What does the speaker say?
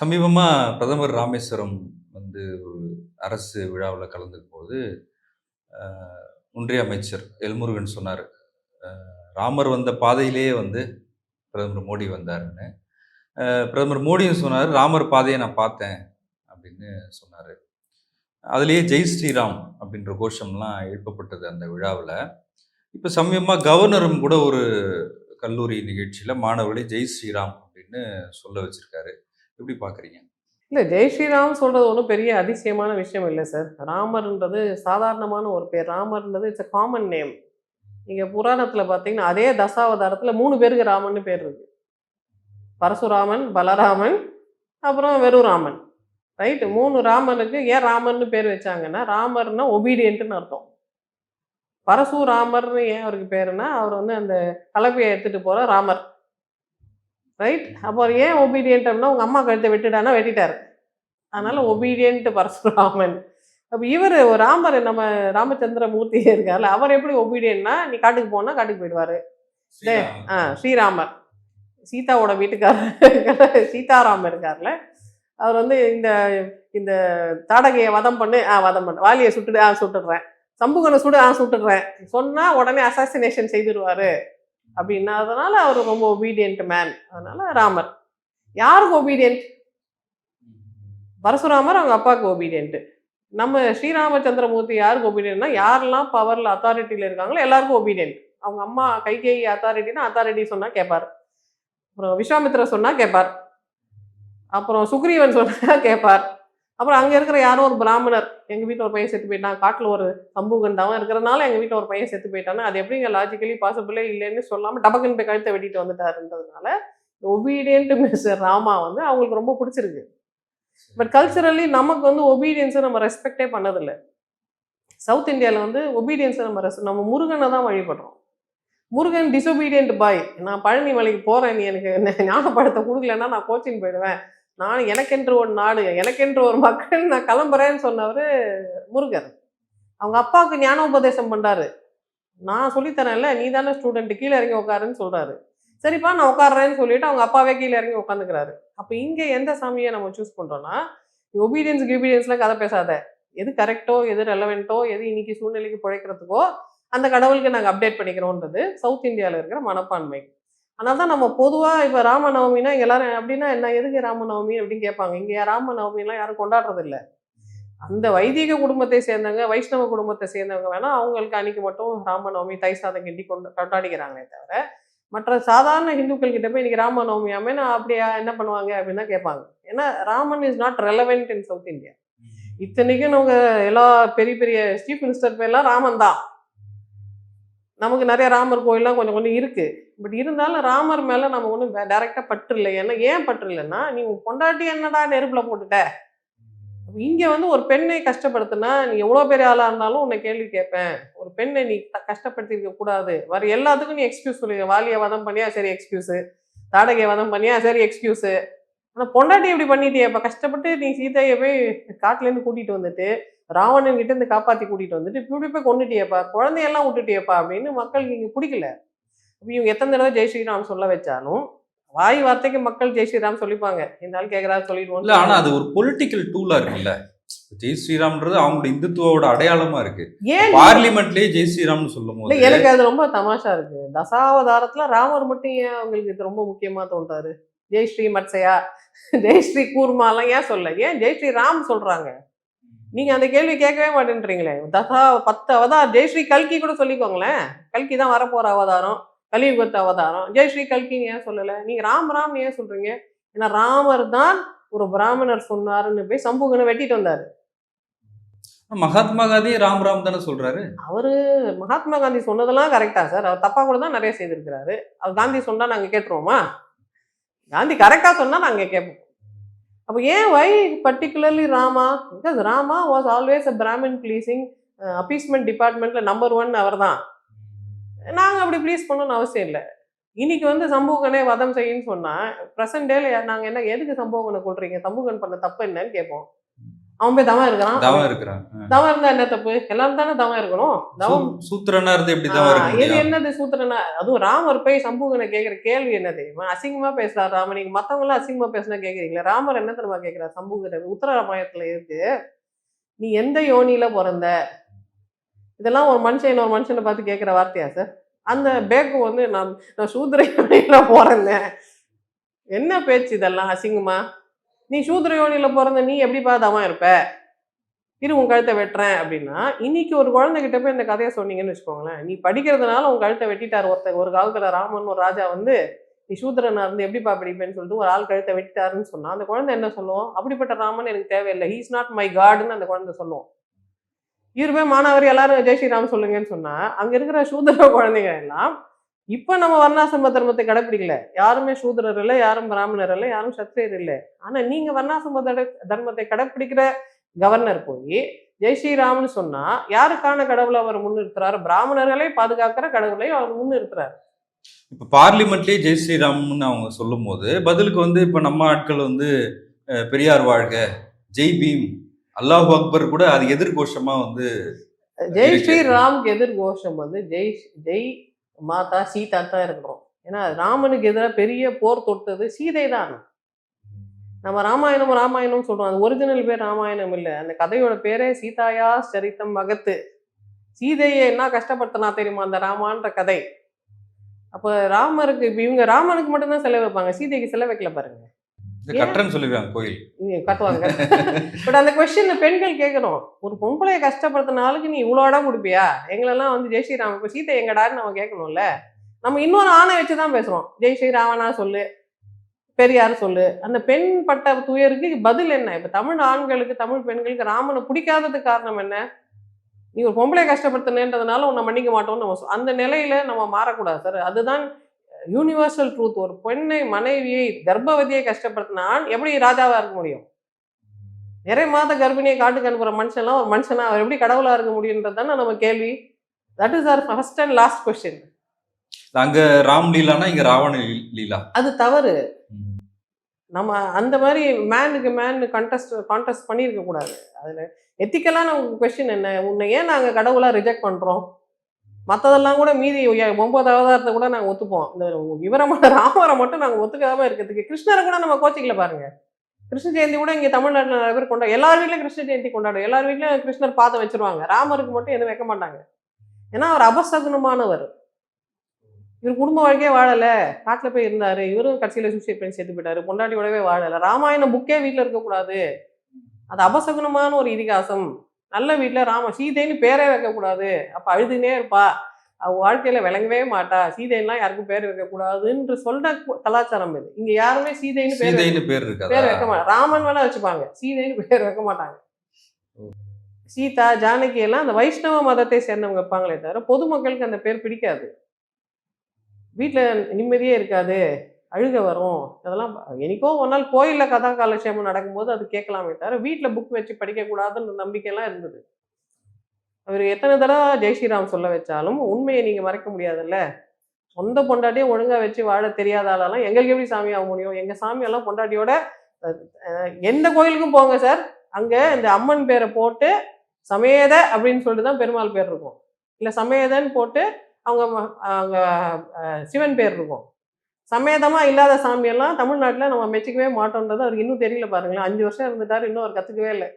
சமீபமாக பிரதமர் ராமேஸ்வரம் வந்து ஒரு அரசு விழாவில் கலந்துக்கும் போது ஒன்றிய அமைச்சர் எல்முருகன் சொன்னார். ராமர் வந்த பாதையிலேயே வந்து பிரதமர் மோடி வந்தாருன்னு. பிரதமர் மோடியும் சொன்னார் ராமர் பாதையை நான் பார்த்தேன் அப்படின்னு சொன்னார். அதுலேயே ஜெய் ஸ்ரீராம் அப்படின்ற கோஷம்லாம் எழுப்பப்பட்டது அந்த விழாவில். இப்போ சமீபமாக கவர்னரும் கூட ஒரு கல்லூரி நிகழ்ச்சியில் மாணவர்களை ஜெய் ஸ்ரீராம் அப்படின்னு சொல்ல வச்சுருக்காரு. எப்படி பார்க்குறீங்க? இல்லை ஜெய் ஸ்ரீராம் சொல்றது ஒன்றும் பெரிய அதிசயமான விஷயம் இல்லை சார் ராமர்ன்றது சாதாரணமான ஒரு பேர். ராமர்ன்றது இட்ஸ் அ காமன் நேம் நீங்கள் புராணத்தில் பார்த்தீங்கன்னா அதே தசாவதாரத்தில் மூணு பேருக்கு ராமன்னு பேர் இருக்கு. பரசுராமன் பலராமன் அப்புறம் வெறும் ராமன் ரைட்டு மூணு ராமனுக்கு ஏன் ராமர்னு பேர் வச்சாங்கன்னா ராமர்னா ஒபீடியன்ட்னு அர்த்தம். பரசுராமர்னு ஏன் அவருக்கு பேருனா அவர் வந்து அந்த கலப்பையை எடுத்துகிட்டு போற ராமர். ரைட் அப்போ ஏன் ஒபீடியன்ட் அப்படின்னா உங்க அம்மா கழுத்தை வெட்டுடானா வெட்டிட்டாரு. அதனால ஒபீடியன்ட் பரசுராமன். அப்போ இவர் ராமர் நம்ம ராமச்சந்திர மூர்த்தி இருக்கார்ல அவர் எப்படி ஒபீடியன்ட்னா நீ காட்டுக்கு போனா காட்டுக்கு போயிடுவாரு. ஆ ஸ்ரீராமர். சீதாவோட வீட்டுக்காரர் சீதாராமர் இருக்கார்ல. அவர் வந்து இந்த இந்த தாடகையை வதம் பண்ணு ஆ வதம் பண்ணு வாலியை சுட்டுடு ஆ சுட்டுடுறேன். சம்புகனை சுடு ஆ சுட்டுடுறேன். சொன்னா உடனே அசாசினேஷன் செய்திருவாரு. அப்படின்னா அதனால அவர் ரொம்ப ஒபீடியன்ட் மேன் அதனால ராமர். யாருக்கு ஒபீடியன்ட் பரசுராமர் அவங்க அப்பாவுக்கு ஒபீடியன்ட் நம்ம ஸ்ரீராமச்சந்திரமூர்த்தி யாருக்கு ஒபீடியன்ட்னா யாரெல்லாம் பவர்ல அத்தாரிட்டியில் இருக்காங்களோ எல்லாருக்கும் ஒபீடியன்ட் அவங்க அம்மா கைகேயி அத்தாரிட்டினா அத்தாரிட்டி சொன்னா கேட்பார் அப்புறம் விஸ்வாமித்ரா சொன்னா கேட்பார் அப்புறம் சுக்ரீவன் சொன்னா கேட்பார் அப்புறம் அங்கே இருக்கிற யாரோ ஒரு பிராமணர் எங்கள் வீட்டில் ஒரு பையன் செத்து போயிட்டான். காட்டில் ஒரு சம்பூகன் தவன் இருக்கிறனால எங்கள் வீட்டில் ஒரு பையன் செத்து போயிட்டான்னா அது எப்படிங்க லாஜிக்கலி பாசிபிளே இல்லைன்னு சொல்லாமல் டபக்குன்னு போய் கழுத்தை வெட்டிட்டு வந்துட்டாருன்றதுனால ஒபீடியன்ட் மிஸ்டர் ராமா வந்து அவங்களுக்கு ரொம்ப பிடிச்சிருக்கு. பட் கல்ச்சரலி நமக்கு வந்து ஒபீடியன்ஸை நம்ம ரெஸ்பெக்டே பண்ணதில்லை. சவுத் இந்தியாவில் வந்து ஒபீடியன்ஸை நம்ம ரெஸ் நம்ம முருகனை தான் வழிபடுறோம். முருகன் டிசொபீடியன்ட் பாய் நான் பழனி மலைக்கு போகிறேன் நீ எனக்கு ஞானப்படத்தை கொடுக்கலன்னா நான் கோச்சிங் போயிடுவேன். நான் எனக்கென்று ஒரு நாடு எனக்கென்று ஒரு மக்கள் நான் கிளம்புறேன்னு சொன்னவர் முருகன் அவங்க அப்பாவுக்கு ஞானோபதேசம் பண்ணுறாரு நான் சொல்லித்தரேன்ல நீ தானே ஸ்டூடெண்ட் கீழே இறங்கி உட்காருன்னு சொல்றாரு. சரிப்பா நான் உட்காடுறேன்னு சொல்லிட்டு அவங்க அப்பாவே கீழே இறங்கி உட்காந்துக்கிறாரு அப்போ இங்கே எந்த சாமியை நம்ம சூஸ் பண்ணுறோன்னா ஒபீடியன்ஸ் கிபீடியன்ஸ்லாம் கதை பேசாத. எது கரெக்டோ எது ரெலவெண்ட்டோ எது இன்னைக்கு சூழ்நிலைக்கு பிழைக்கிறதுக்கோ அந்த கடவுளுக்கு நாங்கள் அப்டேட் பண்ணிக்கிறோன்றது சவுத் இந்தியாவில் இருக்கிற மனப்பான்மை. ஆனால் தான் நம்ம பொதுவாக இப்போ ராமநவமினா எல்லாரும் அப்படின்னா என்ன எதுக்கு ராமநவமி அப்படின்னு கேட்பாங்க. இங்கே ராமநவமிலாம் யாரும் கொண்டாடுறதில்ல. அந்த வைதிக குடும்பத்தை சேர்ந்தவங்க வைஷ்ணவ குடும்பத்தை சேர்ந்தவங்க வேணால் அவங்களுக்கு அன்னைக்கு மட்டும் ராமநவமி தை சாதம் கிண்டி கொண்டு கொண்டாடிக்கிறாங்களே தவிர மற்ற சாதாரண ஹிந்துக்கள் கிட்ட போய் இன்னைக்கு ராமநவமியாமே நான் அப்படியா என்ன பண்ணுவாங்க அப்படின்னா கேட்பாங்க. ஏன்னா Raman is not relevant in South India இத்தனைக்கும் நமக்கு எல்லா பெரிய பெரிய சீஃப் மினிஸ்டர் பேர்லாம் ராமன் தான். நமக்கு நிறைய ராமர் கோயில்லாம் கொஞ்சம் கொஞ்சம் இருக்கு. பட் இருந்தாலும் ராமர் மேல நம்ம ஒன்றும் டைரக்டா பற்று இல்லை. ஏன்னா ஏன் பற்று இல்லைன்னா நீ கொண்டாட்டி பொண்டாட்டி என்னடா நெருப்புல போட்டுட்ட? இங்கே இங்க வந்து ஒரு பெண்ணை கஷ்டப்படுத்தினா நீ எவ்வளவு பெரிய ஆளா இருந்தாலும் உன்னை கேள்வி கேட்பேன். ஒரு பெண்ணை நீ த- கஷ்டப்படுத்திருக்க கூடாது. வர எல்லாத்துக்கும் நீ எக்ஸ்கியூஸ் சொல்லுங்க வாலிய வதம் பண்ணியா சரி எக்ஸ்கியூஸ் தாடகைய வதம் பண்ணியா சரி எக்ஸ்கியூஸ் ஆனா பொண்டாட்டி இப்படி பண்ணிட்டியே. இப்ப கஷ்டப்பட்டு நீ சீதையை போய் காட்டுல இருந்து கூட்டிட்டு வந்துட்டு ராவணன் கிட்ட இருந்து காப்பாத்தி கூட்டிட்டு வந்துட்டு இப்படி போய் கொண்டுட்டியப்பா குழந்தையெல்லாம் விட்டுட்டியப்பா அப்படின்னு மக்களுக்கு இங்க பிடிக்கல. இவங்க எத்தனை தடவை ஜெய் ஸ்ரீராம் சொல்ல வச்சாலும் வாய் வார்த்தைக்கு மக்கள் ஜெய் ஸ்ரீராம் சொல்லிப்பாங்க. இந்த ஆள் கேட்கறாரு சொல்லிடுவோம் இல்ல ஆனா அது ஒரு பொலிட்டிக்கல் டூலா இருக்குல்ல. ஜெய் ஸ்ரீராம்ன்றது அவங்களோட இந்துத்துவோட அடையாளமா இருக்கு. ஏன்? பார்லிமெண்ட்லயே ஜெய் ஸ்ரீராம்னு சொல்லும் போது எனக்கு அது ரொம்ப தமாஷா இருக்கு. தசாவதாரத்துல ராமர் மட்டும் ஏன் அவங்களுக்கு இது ரொம்ப முக்கியமா தோன்றாரு? ஜெய் ஸ்ரீ மத்சயா ஜெய் ஸ்ரீ கூர்மாலாம் ஏன் சொல்ல? ஏன் ஜெய் ஸ்ரீ ராம் சொல்றாங்க? நீங்க அந்த கேள்வி கேட்கவே மாட்டேன்றீங்களே. தசா பத்து அவதாரம். ஜெய் ஸ்ரீ கல்கி கூட சொல்லிக்கோங்களேன். கல்கி தான் வரப்போற அவதாரம். கலியுகத்து அவதாரம். ஜெய் ஸ்ரீ கல்கின்னு ஏன் சொல்லல? நீங்க ராம் ராம் ஏன் சொல்றீங்க? ஏன்னா ராமர் தான் ஒரு பிராமணர் சொன்னாருன்னு போய் சம்புகனை வெட்டிட்டு வந்தாரு. மகாத்மா காந்தி ராம் ராம் தானே சொல்றாரு? அவரு மகாத்மா காந்தி சொன்னதெல்லாம் கரெக்டா சார். அவர் தப்பா கூட தான் நிறைய செய்திருக்கிறாரு. அவர் காந்தி சொன்னா நாங்க கேட்டுருவோமா? காந்தி கரெக்டா சொன்னா நாங்க கேட்போம். அப்போ ஏன் why particularly Rama? Because Rama was always a Brahmin pleasing appeasement டிபார்ட்மெண்ட்டில் நம்பர் ஒன் அவர் தான் நாங்கள் அப்படி ப்ளீஸ் பண்ணணும்னு அவசியம் இல்லை. இன்னைக்கு வந்து சம்பூகனே வதம் செய்யுன்னு சொன்னால் ப்ரெசன்ட் டேல என்ன எதுக்கு சம்பூகனை கொள்றீங்க சம்பூகன் பண்ண தப்பு என்னன்னு கேட்போம். அவன் போய் தவம் இருக்கிறான். தவம் இருக்கிறான். தவம் இருந்தா என்ன தப்பு? எல்லாரும் தானே தவம் இருக்கணும். தவம் சூத்திரனா இருந்து எப்படி தவம் இது என்னது சூத்திரனா? அதுவும் ராமர் போய் சம்பூகனை கேக்குற கேள்வி என்ன தெரியுமா? அசிங்கமா பேசுறாரு ராமர். நீங்க மத்தவங்க எல்லாம் அசிங்கமா பேசுனா கேக்குறீங்களா? ராமர் என்ன தெரியுமா கேக்குறாரு சம்பூகனை உத்தரராமாயணத்துல இருக்கு. நீ எந்த யோனியில பிறந்த? இதெல்லாம் ஒரு மனுஷன் இன்னொரு மனுஷனை பார்த்து கேட்குற வார்த்தையா சார் அந்த பேக்கு வந்து நான் நான் சூத்திர யோனியில பிறந்தேன் என்ன பேச்சு இதெல்லாம்? அசிங்கமா? நீ சூத்ர யோனியில பிறந்த நீ எப்படிப்பா பாதாமா இருப்ப? இரு உன் கழுத்தை வெட்டுறேன் அப்படின்னா இன்னைக்கு ஒரு குழந்தைகிட்ட போய் இந்த கதையை சொன்னீங்கன்னு வச்சுக்கோங்களேன். நீ படிக்கிறதுனால உன் கழுத்தை வெட்டிட்டார் ஒருத்தர். ஒரு காலத்துல ராமன் ஒரு ராஜா வந்து நீ சூத்திரனா இருந்து எப்படிப்பா படிப்பேன்னு சொல்லிட்டு ஒரு ஆள் கழுத்தை வெட்டிட்டாருன்னு சொன்னா அந்த குழந்தை என்ன சொல்லுவோம் அப்படிப்பட்ட ராமன் எனக்கு தேவையில்லை. ஹீஸ் நாட் மை காடுன்னு அந்த குழந்தை சொல்லுவோம் இருவே மாணவர் எல்லாரும் ஜெய் ஸ்ரீராம் சொல்லுங்கன்னு சொன்னா அங்க இருக்கிற சூத்திர குழந்தைங்க எல்லாம் இப்ப நம்ம வர்ணாசிரம தர்மத்தை கடைப்பிடிக்கல. யாருமே சூத்திரர் இல்லை யாரும் பிராமணர் இல்லை யாரும் சத்திரியர் இல்லை. ஆனா நீங்க வர்ணாசிரம தர்மத்தை கடைப்பிடிக்கிற கவர்னர் போய் ஜெய் ஸ்ரீராம்னு சொன்னா யாருக்கான கடவுளை அவர் முன்னிறுத்துறாரு? பிராமணர்களை பாதுகாக்கிற கடவுளை அவர் முன்னிறுத்துறாரு. இப்ப பார்லிமெண்ட்லயே ஜெய் ஸ்ரீராம்னு அவங்க சொல்லும் போது பதிலுக்கு வந்து இப்ப நம்ம ஆட்கள் வந்து பெரியார் வாழ்க ஜெய் பீம் அல்லாஹ் அக்பர் கூட அது எதிர்கோஷமா வந்து ஜெய். ஸ்ரீராம்க்கு எதிர் கோஷம் வந்து ஜெய் ஜெய் மாதா சீதா தான் இருக்கிறோம் ஏன்னா ராமனுக்கு எதிராக பெரிய போர் தொட்டது சீதை தான். நம்ம ராமாயணம் ராமாயணம் சொல்கிறோம் அந்த ஒரிஜினல் பேர் ராமாயணம் இல்லை. அந்த கதையோட பேரே சீதாயா சரித்தம் மகத்து சீதையை என்ன கஷ்டப்படுத்தினா தெரியுமா? அந்த ராமான்ற கதை. அப்போ ராமருக்கு இப்போ இவங்க ராமனுக்கு மட்டும்தான் செலவு வைப்பாங்க. சீதைக்கு செலவு வைக்கல பாருங்கள் கட்டுறன்னு சொல்லிடுவாங்க கோயில். கட்டுவாங்க பட் அந்த கொஸ்டின்ல பெண்கள் கேட்கணும். ஒரு பொம்பளைய கஷ்டப்படுத்த நாளுக்கு நீ இவ்வளோ இடம் கொடுப்பியா? எங்களெல்லாம் வந்து ஜெய் ஸ்ரீராம் இப்போ சீத்தை எங்கடான்னு நம்ம கேட்கணும்ல. நம்ம இன்னொரு ஆணை வச்சு தான் பேசுறோம். ஜெய் ஸ்ரீராமனா சொல்லு பெரியார் சொல்லு. அந்த பெண் பட்ட துயருக்கு பதில் என்ன? இப்ப தமிழ் ஆண்களுக்கு தமிழ் பெண்களுக்கு ராமனை பிடிக்காததுக்கு காரணம் என்ன? நீ ஒரு பொம்பளை கஷ்டப்படுத்தினேன்றதுனால உன்னை மன்னிக்க மாட்டோம்னு நம்ம சொ- அந்த நிலையில நம்ம மாறக்கூடாது சார். அதுதான் யூனிவர்சல் ட்ரூத் ஒரு பெண்ணை மனைவியை கர்ப்பவதியை கஷ்டப்படுத்தின ஆண் எப்படி ராஜாவா இருக்க முடியும்? நிறைய மாத கர்ப்பிணியை காட்டுக்கு அனுப்புற மனுஷன்லாம் ஒரு மனுஷனா அவர் எப்படி கடவுளா இருக்க முடியுன்றது தானே நம்ம கேள்வி. That is our first and last question அங்க ராம் லீலானா இங்க ராவண லீலா? அது தவறு. நம்ம அந்த மாதிரி மேனுக்கு மேன் கண்டெஸ்ட் கான்டெஸ்ட் பண்ணியிருக்க கூடாது. அதில் எத்திக்கலான கொஸ்டின் என்ன? உன்னை ஏன் நாங்கள் கடவுளாக ரிஜெக்ட் பண்ணுறோம் மற்றதெல்லாம் கூட மீதி ஒன்பது அவதாரத்தை கூட நாங்கள் ஒத்துப்போம். இந்த விவரமான ராமரை மட்டும் நாங்கள் ஒத்துக்காம இருக்கிறதுக்கு கிருஷ்ணரை கூட நம்ம கோச்சிக்கல பாருங்க. கிருஷ்ண ஜெயந்தி கூட இங்கே தமிழ்நாட்டில் நிறைய பேர் கொண்டாடு எல்லார் வீட்லையும் கிருஷ்ண ஜெயந்தி கொண்டாடும் எல்லார் வீட்லையும் கிருஷ்ணர் பார்த்து வச்சிருவாங்க. ராமருக்கு மட்டும் எதுவும் வைக்க மாட்டாங்க. ஏன்னா அவர் அபசகுனமானவர் இவர் குடும்ப வாழ்க்கையே வாழலை. காட்டில் போய் இருந்தாரு. இவரும் கட்சியில் சூசைட் பண்ணி போயிட்டார் போயிட்டாரு. பொண்டாட்டியோடவே வாழலை. ராமாயணம் புக்கே வீட்டில் இருக்கக்கூடாது. அது அபசகுனமான ஒரு இதிகாசம். நல்ல வீட்டில் ராம சீதைன்னு பேரே வைக்கக்கூடாது. அப்போ அழுதுனே இருப்பா. அவ வாழ்க்கையில விளங்கவே மாட்டா. சீதைன்லாம் யாருக்கும் பேர் வைக்கக்கூடாதுன்ற சொல்ற கலாச்சாரம் இது. இங்க யாருமே சீதைன்னு பேர் பேர் பேர் வைக்க மாட்டாங்க ராமன் வேணா வச்சுப்பாங்க. சீதைன்னு பேர் வைக்க மாட்டாங்க. சீதா ஜானகி எல்லாம் அந்த வைஷ்ணவ மதத்தை சேர்ந்தவங்க வைப்பாங்களே தவிர பொதுமக்களுக்கு அந்த பேர் பிடிக்காது. வீட்டில் நிம்மதியே இருக்காது. அழுக வரும். அதெல்லாம் எனக்கோ ஒரு நாள் கோயிலில் கதா காலட்சேபம் நடக்கும்போது அது கேட்கலாமே தவிர வீட்டில் புக் வச்சு படிக்கக்கூடாதுன்னு நம்பிக்கையெல்லாம் இருந்தது. அவர் எத்தனை தடவை ஜெய் ஸ்ரீராம் சொல்ல வச்சாலும் உண்மையை நீங்கள் மறைக்க முடியாதுல்ல. சொந்த பொண்டாட்டியை ஒழுங்காக வச்சு வாழ தெரியாத ஆளெல்லாம் எங்களுக்கு எப்படி சாமி ஆக முடியும்? எங்கள் சாமியெல்லாம் பொண்டாட்டியோட எந்த கோயிலுக்கும் போங்க சார் அங்கே இந்த அம்மன் பேரை போட்டு சமேத அப்படின்னு சொல்லிட்டு தான் பெருமாள் பேர் இருக்கும். இல்லை சமேதன்னு போட்டு அவங்க அவங்க சிவன் பேர் இருக்கும். சமேதமாக இல்லாத சாமியெல்லாம் தமிழ்நாட்டில் நம்ம மெச்சிக்கவே மாட்டோன்றது அவருக்கு இன்னும் தெரியல பாருங்களேன். அஞ்சு வருஷம் இருந்துட்டாரு இன்னும் அவர் கற்றுக்கவே இல்லை.